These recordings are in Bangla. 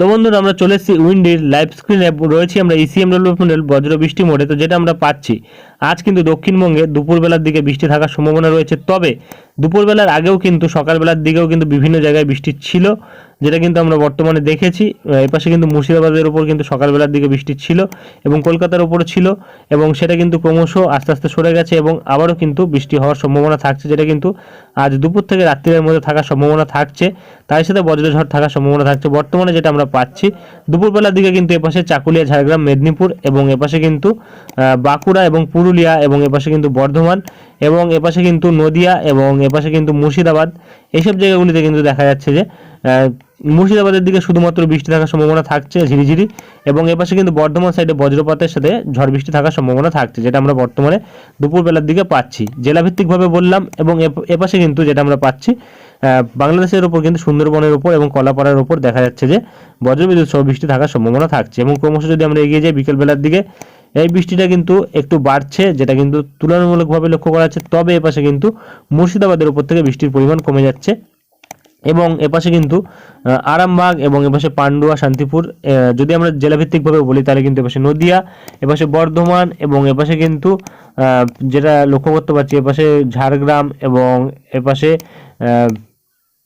তো বন্ধুরা, আমরা চলে এসেছি উইন্ডির লাইভ স্ক্রিনে রয়েছি আমরা ইসিএম ইসিএম ডেভেলপমেন্টের বজ্র বৃষ্টি মোডে। তো যেটা আমরা পাচ্ছি, আজ কিন্তু দক্ষিণবঙ্গে দুপুরবেলার দিকে বৃষ্টি থাকার সম্ভাবনা রয়েছে। তবে দুপুরবেলার আগেও কিন্তু, সকালবেলার দিকেও কিন্তু বিভিন্ন জায়গায় বৃষ্টি ছিল। যেটা কিন্তু আমরা বর্তমানে দেখেছি এপাশে কিন্তু মুর্শিদাবাদের ওপর কিন্তু সকালবেলার দিকে বৃষ্টি ছিল এবং কলকাতার ওপরে ছিল এবং সেটা কিন্তু ক্রমশ আস্তে আস্তে সরে গেছে এবং আবারও কিন্তু বৃষ্টি হওয়ার সম্ভাবনা থাকছে, যেটা কিন্তু আজ দুপুর থেকে রাত্রির মধ্যে থাকার সম্ভাবনা থাকছে। তার সাথে বজ্রঝড় থাকার সম্ভাবনা থাকছে। বর্তমানে যেটা আমরা পাচ্ছি, দুপুরবেলার দিকে কিন্তু এপাশে চাকুলিয়া, ঝাড়গ্রাম, মেদিনীপুর এবং এপাশে কিন্তু বাঁকুড়া এবং পুরুলিয়া এবং এপাশে কিন্তু বর্ধমান এবং এপাশে কিন্তু নদিয়া এবং এপাশে কিন্তু মুর্শিদাবাদ। এইসব জায়গাগুলিতে কিন্তু দেখা যাচ্ছে যে মুর্শিদাবাদের দিকে শুধুমাত্র বৃষ্টি থাকার সম্ভাবনা থাকছে, ঝিরিঝিরি, এবং এপাশে কিন্তু বর্ধমান সাইডে বজ্রপাতের সাথে ঝড় বৃষ্টি থাকার সম্ভাবনা থাকছে, যেটা আমরা বর্তমানে দুপুরবেলার দিকে পাচ্ছি। জেলাভিত্তিকভাবে বললাম, এবং এপ- এপাশে কিন্তু যেটা আমরা পাচ্ছি বাংলাদেশের ওপর কিন্তু সুন্দরবনের ওপর এবং কলাপাড়ার ওপর দেখা যাচ্ছে যে বজ্রবিদ্যুৎ সহ বৃষ্টি থাকার সম্ভাবনা থাকছে। এবং ক্রমশ যদি আমরা এগিয়ে যাই বিকেলবেলার দিকে, এই বৃষ্টিটা কিন্তু একটু বাড়ছে, যেটা কিন্তু তুলনামূলকভাবে লক্ষ্য করা যাচ্ছে, তবে এপাশে কিন্তু মুর্শিদাবাদের উপর থেকে বৃষ্টির পরিমাণ কমে যাচ্ছে। এবং এপাশে কিন্তু আরামবাগ এবং এপাশে পান্ডুয়া, শান্তিপুর যদি আমরা জেলাভিত্তিকভাবে বলি তাহলে কিন্তু এপাশে নদিয়া, এপাশে বর্ধমান এবং এপাশে কিন্তু যেটা লক্ষ্য করতে পারছি, এপাশে ঝাড়গ্রাম এবং এপাশে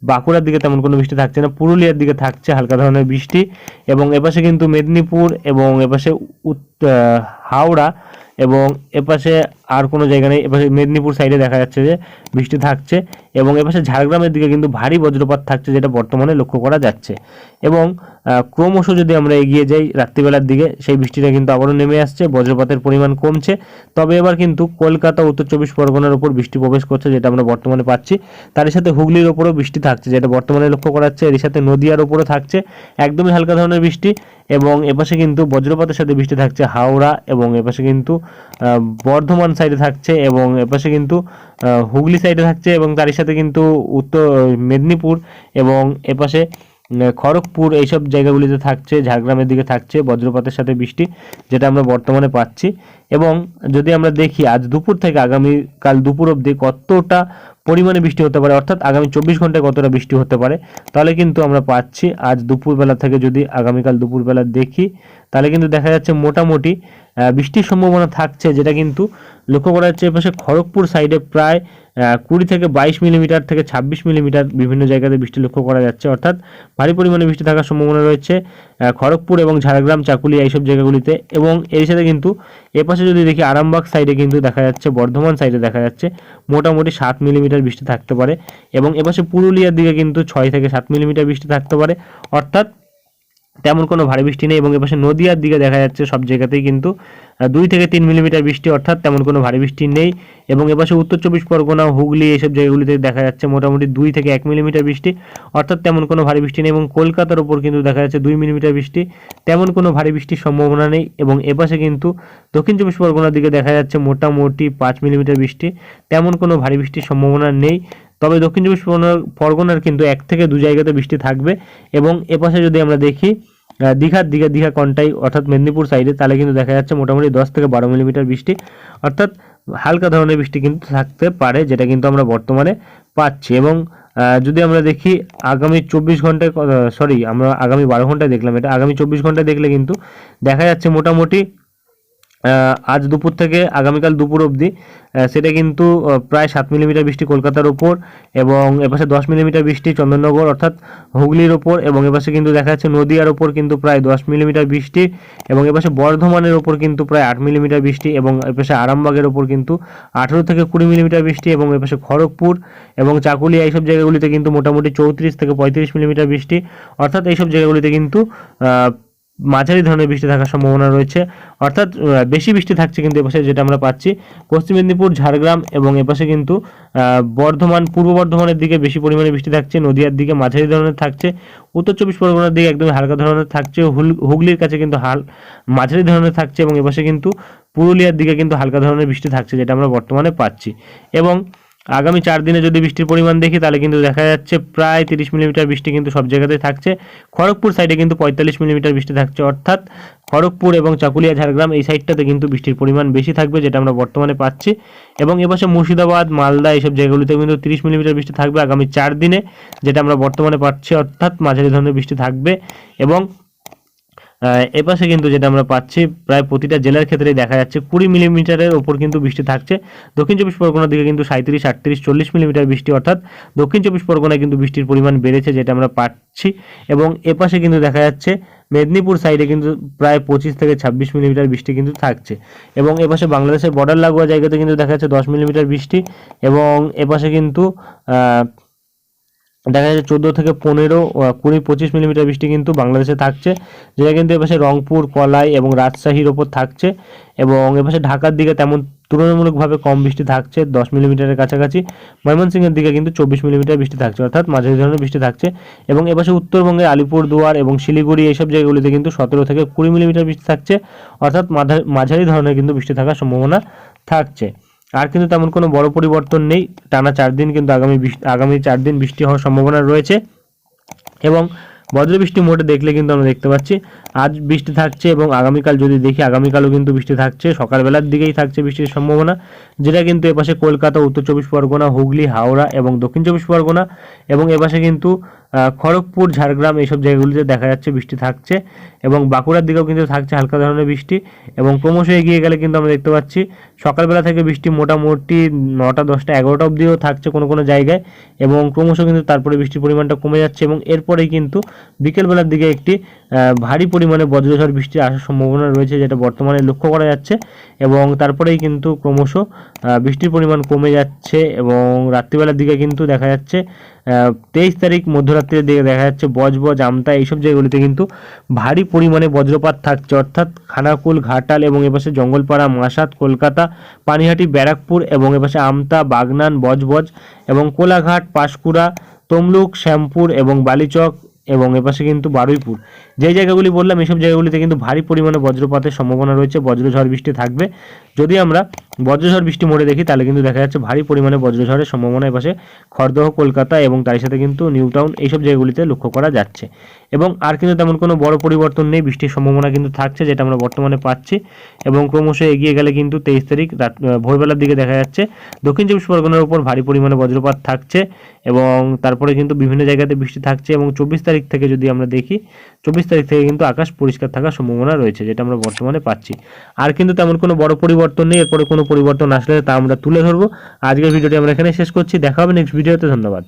বাঁকুড়ার দিকে তেমন কোনো বৃষ্টি থাকছে না, পুরুলিয়ার দিকে থাকছে হালকা ধরনের বৃষ্টি এবং এপাশে কিন্তু মেদিনীপুর এবং এপাশে হাওড়া এবং এপাশে আর কোনো জায়গা নেই। এপাশে মেদিনীপুর সাইডে দেখা যাচ্ছে যে বৃষ্টি থাকছে এবং এপাশে ঝাড়গ্রামের দিকে কিন্তু ভারী বজ্রপাত থাকছে যেটা বর্তমানে লক্ষ্য করা যাচ্ছে। এবং ক্রমশ যদি আমরা এগিয়ে যাই রাত্রিবেলার দিকে, সেই বৃষ্টিটা কিন্তু আবারও নেমে আসছে, বজ্রপাতের পরিমাণ কমছে। তবে এবার কিন্তু কলকাতা উত্তর চব্বিশ পরগনার উপর বৃষ্টি প্রবেশ করছে যেটা আমরা বর্তমানে পাচ্ছি। তার সাথে হুগলির ওপরও বৃষ্টি থাকছে যেটা বর্তমানে লক্ষ্য করা যাচ্ছে। এর সাথে নদিয়ার ওপরও থাকছে। একদমই হালকা ধরনের বৃষ্টি এবং এপাশে কিন্তু বজ্রপাতের সাথে বৃষ্টি থাকছে হাওড়া এবং এপাশে কিন্তু বর্ধমান সাইডে থাকছে এবং এপাশে কিন্তু হুগলি সাইডে থাকছে এবং তার সাথে কিন্তু উত্তর মেদিনীপুর এবং এপাশে খড়গপুর এইসব জায়গাগুলিতে থাকছে, ঝাড়গ্রামের দিকে থাকছে, বজ্রপাতের সাথে বৃষ্টি যেটা আমরা বর্তমানে পাচ্ছি এবং যদি আমরা দেখি আজ দুপুর থেকে আগামী কাল দুপুর অবধি কতটা পরিমাণে বৃষ্টি হতে পারে, অর্থাৎ আগামী চব্বিশ ঘন্টায় কতটা বৃষ্টি হতে পারে, তাহলে কিন্তু আমরা পাচ্ছি আজ দুপুরবেলা থেকে যদি আগামীকাল দুপুরবেলা দেখি তাহলে কিন্তু দেখা যাচ্ছে মোটামুটি বৃষ্টির সম্ভাবনা থাকছে, যেটা কিন্তু লক্ষ্য করা যাচ্ছে এপাশে খড়গপুর সাইডে প্রায় কুড়ি থেকে বাইশ মিলিমিটার থেকে ছাব্বিশ মিলিমিটার বিভিন্ন জায়গাতে বৃষ্টি লক্ষ্য করা যাচ্ছে। অর্থাৎ ভারী পরিমাণে বৃষ্টি থাকার সম্ভাবনা রয়েছে খড়গপুর এবং ঝাড়গ্রাম, চাকুলিয়া এইসব জায়গাগুলিতে এবং এর সাথে কিন্তু এপাশে যদি দেখি আরামবাগ সাইডে কিন্তু দেখা যাচ্ছে, বর্ধমান সাইডে দেখা যাচ্ছে মোটামুটি সাত মিলিমিটার বৃষ্টি থাকতে পারে এবং এপাশে পুরুলিয়ার দিকে কিন্তু ছয় থেকে সাত মিলিমিটার বৃষ্টি থাকতে পারে। অর্থাৎ তেমন কোনো ভারী বৃষ্টি নেই এবং এপাশে নদিয়ার দিকে দেখা যাচ্ছে সব জায়গাতেই কিন্তু দুই থেকে তিন মিলিমিটার বৃষ্টি, অর্থাৎ তেমন কোনো ভারী বৃষ্টি নেই এবং এপাশে উত্তর চব্বিশ পরগনা, হুগলি এইসব জায়গাগুলিতে দেখা যাচ্ছে মোটামুটি দুই থেকে এক মিলিমিটার বৃষ্টি, অর্থাৎ তেমন কোনো ভারী বৃষ্টি নেই এবং কলকাতার ওপর কিন্তু দেখা যাচ্ছে দুই মিলিমিটার বৃষ্টি, তেমন কোনো ভারী বৃষ্টির সম্ভাবনা নেই এবং এপাশে কিন্তু দক্ষিণ চব্বিশ পরগনার দিকে দেখা যাচ্ছে মোটামুটি পাঁচ মিলিমিটার বৃষ্টি, তেমন কোনো ভারী বৃষ্টির সম্ভাবনা নেই। তবে দক্ষিণ চব্বিশ পরগনার পরগনার কিন্তু এক থেকে দু জায়গাতে বৃষ্টি থাকবে এবং এপাশে যদি আমরা দেখি দীঘার দিকে দীঘা কন্টাই অর্থাৎ মেদিনীপুর সাইডে তাহলে কিন্তু দেখা যাচ্ছে মোটামুটি দশ থেকে বারো মিলিমিটার বৃষ্টি। অর্থাৎ হালকা ধরনের বৃষ্টি কিন্তু থাকতে পারে, যেটা কিন্তু আমরা বর্তমানে পাচ্ছি। এবং যদি আমরা দেখি আগামী চব্বিশ ঘন্টায় সরি আমরা আগামী বারো ঘন্টায় দেখলাম। এটা আগামী চব্বিশ ঘন্টায় দেখলে কিন্তু দেখা যাচ্ছে মোটামুটি আজ দুপুর থেকে আগামীকাল দুপুর অবধি সেটা কিন্তু প্রায় সাত মিলিমিটার বৃষ্টি কলকাতার ওপর এবং এপাশে দশ মিলিমিটার বৃষ্টি চন্দননগর, অর্থাৎ হুগলির ওপর এবং এপাশে কিন্তু দেখা যাচ্ছে নদিয়ার ওপর কিন্তু প্রায় দশ মিলিমিটার বৃষ্টি এবং এপাশে বর্ধমানের ওপর কিন্তু প্রায় আট মিলিমিটার বৃষ্টি এবং এপাশে আরামবাগের ওপর কিন্তু আঠেরো থেকে কুড়ি মিলিমিটার বৃষ্টি এবং এপাশে খড়গপুর এবং চাকুলিয়া এইসব জায়গাগুলিতে কিন্তু মোটামুটি চৌত্রিশ থেকে পঁয়ত্রিশ মিলিমিটার বৃষ্টি। অর্থাৎ এইসব জায়গাগুলিতে কিন্তু মাঝারি ধরনের বৃষ্টি থাকার সম্ভাবনা রয়েছে। অর্থাৎ বেশি বৃষ্টি থাকছে কিন্তু এপাশে যেটা আমরা পাচ্ছি, পশ্চিম মেদিনীপুর, ঝাড়গ্রাম এবং এপাশে কিন্তু বর্ধমান, পূর্ব বর্ধমানের দিকে বেশি পরিমাণে বৃষ্টি থাকছে, নদিয়ার দিকে মাঝারি ধরনের থাকছে, উত্তর চব্বিশ পরগনার দিকে একদম হালকা ধরনের থাকছে হুগলির কাছে কিন্তু হাল, মাঝারি ধরনের থাকছে এবং এপাশে কিন্তু পুরুলিয়ার দিকে কিন্তু হালকা ধরনের বৃষ্টি থাকছে, যেটা আমরা বর্তমানে পাচ্ছি। এবং আগামী চার দিনে যদি বৃষ্টির পরিমাণ দেখি, তাহলে কিন্তু দেখা যাচ্ছে প্রায় তিরিশ মিলিমিটার বৃষ্টি কিন্তু সব জায়গাতেই থাকছে। খড়গপুর সাইডে কিন্তু পঁয়তাল্লিশ মিলিমিটার বৃষ্টি থাকছে। অর্থাৎ খড়গপুর এবং চাকুলিয়া, ঝাড়গ্রাম এই সাইডটাতে কিন্তু বৃষ্টির পরিমাণ বেশি থাকবে, যেটা আমরা বর্তমানে পাচ্ছি। এবং এপাশে মুর্শিদাবাদ, মালদা এইসব জায়গাগুলিতে কিন্তু তিরিশ মিলিমিটার বৃষ্টি থাকবে আগামী চার দিনে, যেটা আমরা বর্তমানে পাচ্ছি। অর্থাৎ মাঝারি ধরনের বৃষ্টি থাকবে। এবং এপাশে কিন্তু যেটা আমরা পাচ্ছি, প্রায় প্রতিটা জেলার ক্ষেত্রেই দেখা যাচ্ছে কুড়ি মিলিমিটারের ওপর কিন্তু বৃষ্টি থাকছে। দক্ষিণ চব্বিশ পরগনার দিকে কিন্তু সাঁত্রিশ আটত্রিশ, চল্লিশ মিলিমিটার বৃষ্টি, অর্থাৎ দক্ষিণ চব্বিশ পরগনায় কিন্তু বৃষ্টির পরিমাণ বেড়েছে যেটা আমরা পাচ্ছি। এবং এপাশে কিন্তু দেখা যাচ্ছে মেদিনীপুর সাইডে কিন্তু প্রায় পঁচিশ থেকে ছাব্বিশ মিলিমিটার বৃষ্টি কিন্তু থাকছে। এবং এপাশে বাংলাদেশের বর্ডার লাগোয়া জায়গাতে কিন্তু দেখা যাচ্ছে দশ মিলিমিটার বৃষ্টি। এবং এপাশে কিন্তু দেখা যাচ্ছে চোদ্দ থেকে পনেরো কুড়ি, পঁচিশ মিলিমিটার বৃষ্টি কিন্তু বাংলাদেশে থাকছে। যেটা কিন্তু এপাশে রংপুর, কলাই এবং রাজশাহীর ওপর থাকছে এবং এপাশে ঢাকার দিকে তেমন তুলনামূলকভাবে কম বৃষ্টি থাকছে, দশ মিলিমিটারের কাছাকাছি। ময়মনসিংহের দিকে কিন্তু চব্বিশ মিলিমিটার বৃষ্টি থাকছে, অর্থাৎ মাঝারি ধরনের বৃষ্টি থাকছে। এবং এপাশে উত্তরবঙ্গে আলিপুরদুয়ার এবং শিলিগুড়ি এইসব জায়গাগুলিতে কিন্তু সতেরো থেকে কুড়ি মিলিমিটার বৃষ্টি থাকছে, অর্থাৎ মাঝা- মাঝারি ধরনের কিন্তু বৃষ্টি থাকার সম্ভাবনা থাকছে। আর কিন্তু তেমন কোনো বড় পরিবর্তন নেই। টানা চার দিন কিন্তু আগামী আগামী চার দিন বৃষ্টি হওয়ার সম্ভাবনা রয়েছে এবং বজ্রবৃষ্টি মোটে দেখলে কিন্তু আমরা দেখতে পাচ্ছি। আজ বৃষ্টি থাকছে এবং আগামীকাল যদি দেখি, আগামীকালও কিন্তু বৃষ্টি থাকছে, সকালবেলার দিকেই থাকছে বৃষ্টির সম্ভাবনা, যেটা কিন্তু এপাশে কলকাতা, উত্তর চব্বিশ পরগনা, হুগলি, হাওড়া এবং দক্ষিণ চব্বিশ পরগনা এবং এপাশে কিন্তু খড়গপুর, ঝাড়গ্রাম এইসব জায়গাগুলিতে দেখা যাচ্ছে বৃষ্টি থাকছে এবং বাঁকুড়ার দিকেও কিন্তু থাকছে হালকা ধরনের বৃষ্টি এবং ক্রমশ এগিয়ে গেলে কিন্তু আমরা দেখতে পাচ্ছি সকালবেলা থেকে বৃষ্টি মোটামুটি নটা, দশটা, এগারোটা অবধিও থাকছে কোনো কোনো জায়গায় এবং ক্রমশ কিন্তু তারপরে বৃষ্টির পরিমাণটা কমে যাচ্ছে এবং এরপরেই কিন্তু বিকেলবেলার দিকে একটি ভারী পরিমাণে বজ্রঝড় বৃষ্টি আসার সম্ভাবনা রয়েছে, যেটা বর্তমানে লক্ষ্য করা যাচ্ছে। এবং তারপরেই কিন্তু ক্রমশ বৃষ্টির পরিমাণ কমে যাচ্ছে এবং রাত্রিবেলার দিকে কিন্তু দেখা যাচ্ছে তেইশ তারিখ মধ্যরাত্রির দিকে দেখা যাচ্ছে বজবজ আমতা, এইসব জায়গাগুলিতে কিন্তু ভারী পরিমাণে বজ্রপাত থাকছে। অর্থাৎ খানাকুল, ঘাটাল এবং এপাশে জঙ্গলপাড়া মাসাত কলকাতা, পানিহাটি, ব্যারাকপুর এবং এপাশে আমতা, বাগনান বজবজ এবং কোলাঘাট, পাঁশকুড়া, তমলুক, শ্যামপুর এবং বালিচক এবং এপাশে কিন্তু বারুইপুর। যে জায়গাগুলি বললাম এইসব জায়গাগুলিতে কিন্তু ভারী পরিমাণে বজ্রপাতের সম্ভাবনা রয়েছে, বজ্রঝড় বৃষ্টি থাকবে। যদি আমরা বজ্রঝড় বৃষ্টি মোড়ে দেখি, তাহলে কিন্তু দেখা যাচ্ছে ভারী পরিমাণে বজ্রঝড়ের সম্ভাবনা এপাশে খড়দহ, কলকাতা এবং তার সাথে কিন্তু নিউ টাউন এইসব জায়গাগুলিতে লক্ষ্য করা যাচ্ছে। এবং আর কিন্তু তেমন কোনো বড় পরিবর্তন নেই, বৃষ্টির সম্ভাবনা কিন্তু থাকছে যেটা আমরা বর্তমানে পাচ্ছি। এবং ক্রমশ এগিয়ে গেলে কিন্তু তেইশ তারিখ রাত ভোরবেলার দিকে দেখা যাচ্ছে দক্ষিণ চব্বিশ পরগনার উপর ভারী পরিমাণে বজ্রপাত থাকছে এবং তারপরে কিন্তু বিভিন্ন জায়গাতে বৃষ্টি থাকছে এবং চব্বিশ তারিখ থেকে যদি আমরা দেখি, চব্বিশ তারিখ থেকে কিন্তু আকাশ পরিষ্কার থাকার সম্ভাবনা রয়েছে, যেটা আমরা বর্তমানে পাচ্ছি। আর কিন্তু তেমন কোনো বড় পরিবর্তন নেই, এরপরে কোনো পরিবর্তন আসলে তা আমরা তুলে ধরবো। আজকের ভিডিওটি আমরা এখানে শেষ করছি। দেখা হবে নেক্সট ভিডিওতে ধন্যবাদ।